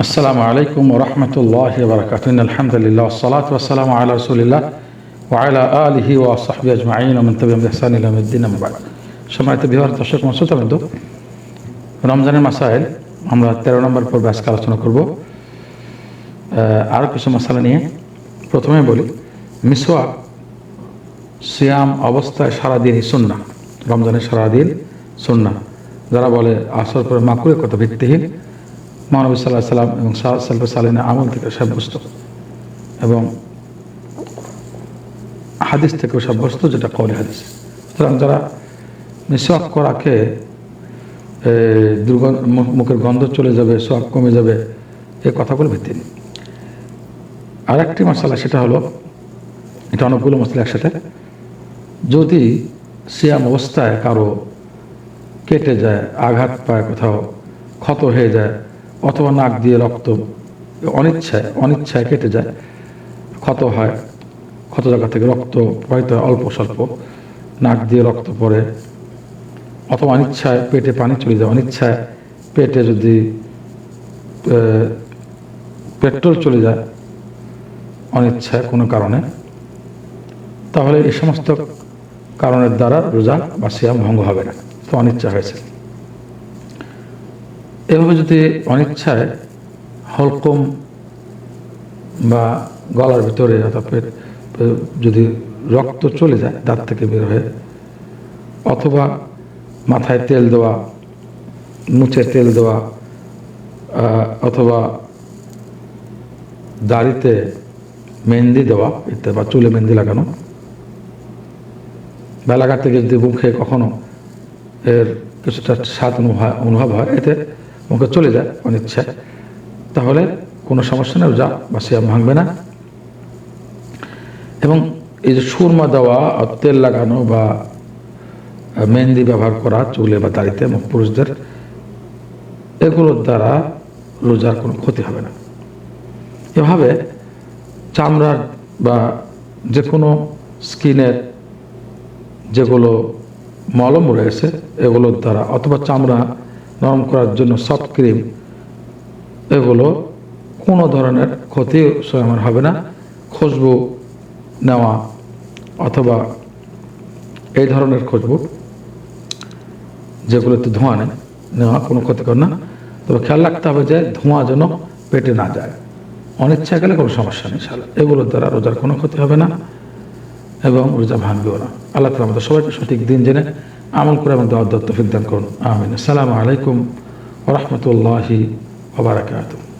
আসসালামু আলাইকুম রহমতুল্লাহ বরকাতুন আলহামদুলিল্লাহ সালাত ওসালাম আল্লাহ রসুলিল্লাহ ওয়াইলা আলহি ও সাহবি আজমাইন। মন্তবিহসানুদ্দিন সময়তে বিহার দর্শক মসুতাবিন্দু রমজানের মাসাইল আমরা তেরো নম্বর পর্বে আজকে আলোচনা করব। আর কিছু মশালা নিয়ে। প্রথমে বলি, মিসওয়াক সিয়াম অবস্থায় সারাদিনই সুন্নাহ। রমজানের সারাদিন সুন্না যারা বলে আসর পরে মাকুরের কথা ভিত্তিহীন মহানবী সাল্লাহ সাল্লাম এবং সাল্ফ সালিনের আমল থেকে সাব্যস্ত। এবং হাদিস থেকেও সাব্যস্ত যেটা কলে হাদিস। সুতরাং যারা মিসওয়াক করাকে দুর্গন্ধ মুখের গন্ধ চলে যাবে সোয়াব কমে যাবে এই কথাগুলো ভিত্তি নেই আর একটি মশলা সেটা হলো, এটা অনেকগুলো মশলা একসাথে। যদি সিয়াম অবস্থায় কারও কেটে যায়, আঘাত পায় কোথাও, ক্ষত হয়ে যায় অথবা নাক দিয়ে রক্ত অনিচ্ছায় অনিচ্ছায় কেটে যায়। ক্ষত হয়, ক্ষত জায়গা থেকে রক্ত প্রবাহিত হয় অল্প স্বল্প। নাক দিয়ে রক্ত পড়ে। অথবা অনিচ্ছায় পেটে পানি চলে যায়। অনিচ্ছায় পেটে যদি পেট্রোল চলে যায় অনিচ্ছায় কোনো কারণে, তাহলে এই সমস্ত কারণের দ্বারা রোজা বা সিয়াম ভঙ্গ হবে না। তো অনিচ্ছা হয়েছে। এভাবে যদি অনিচ্ছায় হলকম বা গলার ভিতরে পেট, যদি রক্ত চলে যায় দাঁত থেকে বের হয়ে, অথবা মাথায় তেল দেওয়া, মুছে তেল দেওয়া অথবা দাড়িতে মেহেন্দি দেওয়া ইত্যাদি বা চুলে মেহেন্দি লাগানো, বেলাঘাট থেকে যদি মুখে কখনো এর কিছুটা স্বাদ অনুভব হয়, এতে মুখে চলে যায় অনিচ্ছায় তাহলে কোনো সমস্যা নেই যা বা সিয়াম ভাঙবে না। এবং এই যে সুরমা দেওয়া তেল লাগানো বা মেহেন্দি ব্যবহার করা চুলে বা দাড়িতে পুরুষদের, এগুলোর দ্বারা রোজার কোনো ক্ষতি হবে না। এভাবে চামড়ার বা যে কোনো স্কিনের যেগুলো মলম রয়েছে, এগুলোর দ্বারা অথবা চামড়া নরম করার জন্য সফট ক্রিম, এগুলো কোনো ধরনের ক্ষতি স্বয়ং হবে না। খুশবু নেওয়া অথবা এই ধরনের খুশবু যেগুলোতে ধোঁয়া নেই, নেওয়া কোনো ক্ষতিকর না। তবে খেয়াল রাখতে হবে যে ধোঁয়া যেন পেটে না যায়। অনিচ্ছা গেলে কোনো সমস্যা নেই এগুলোর দ্বারা রোজার কোনো ক্ষতি হবে না এবং রোজা ভাঙবেও না। আল্লাহ তালা আমাদের সবাইকে সঠিক দিন জেনে আমল করে আমাদের অধ্যত্ত ফিদান করুন। আমিন। আসসালামু আলাইকুম রহমতুল্লাহি ওবরাকাতুহ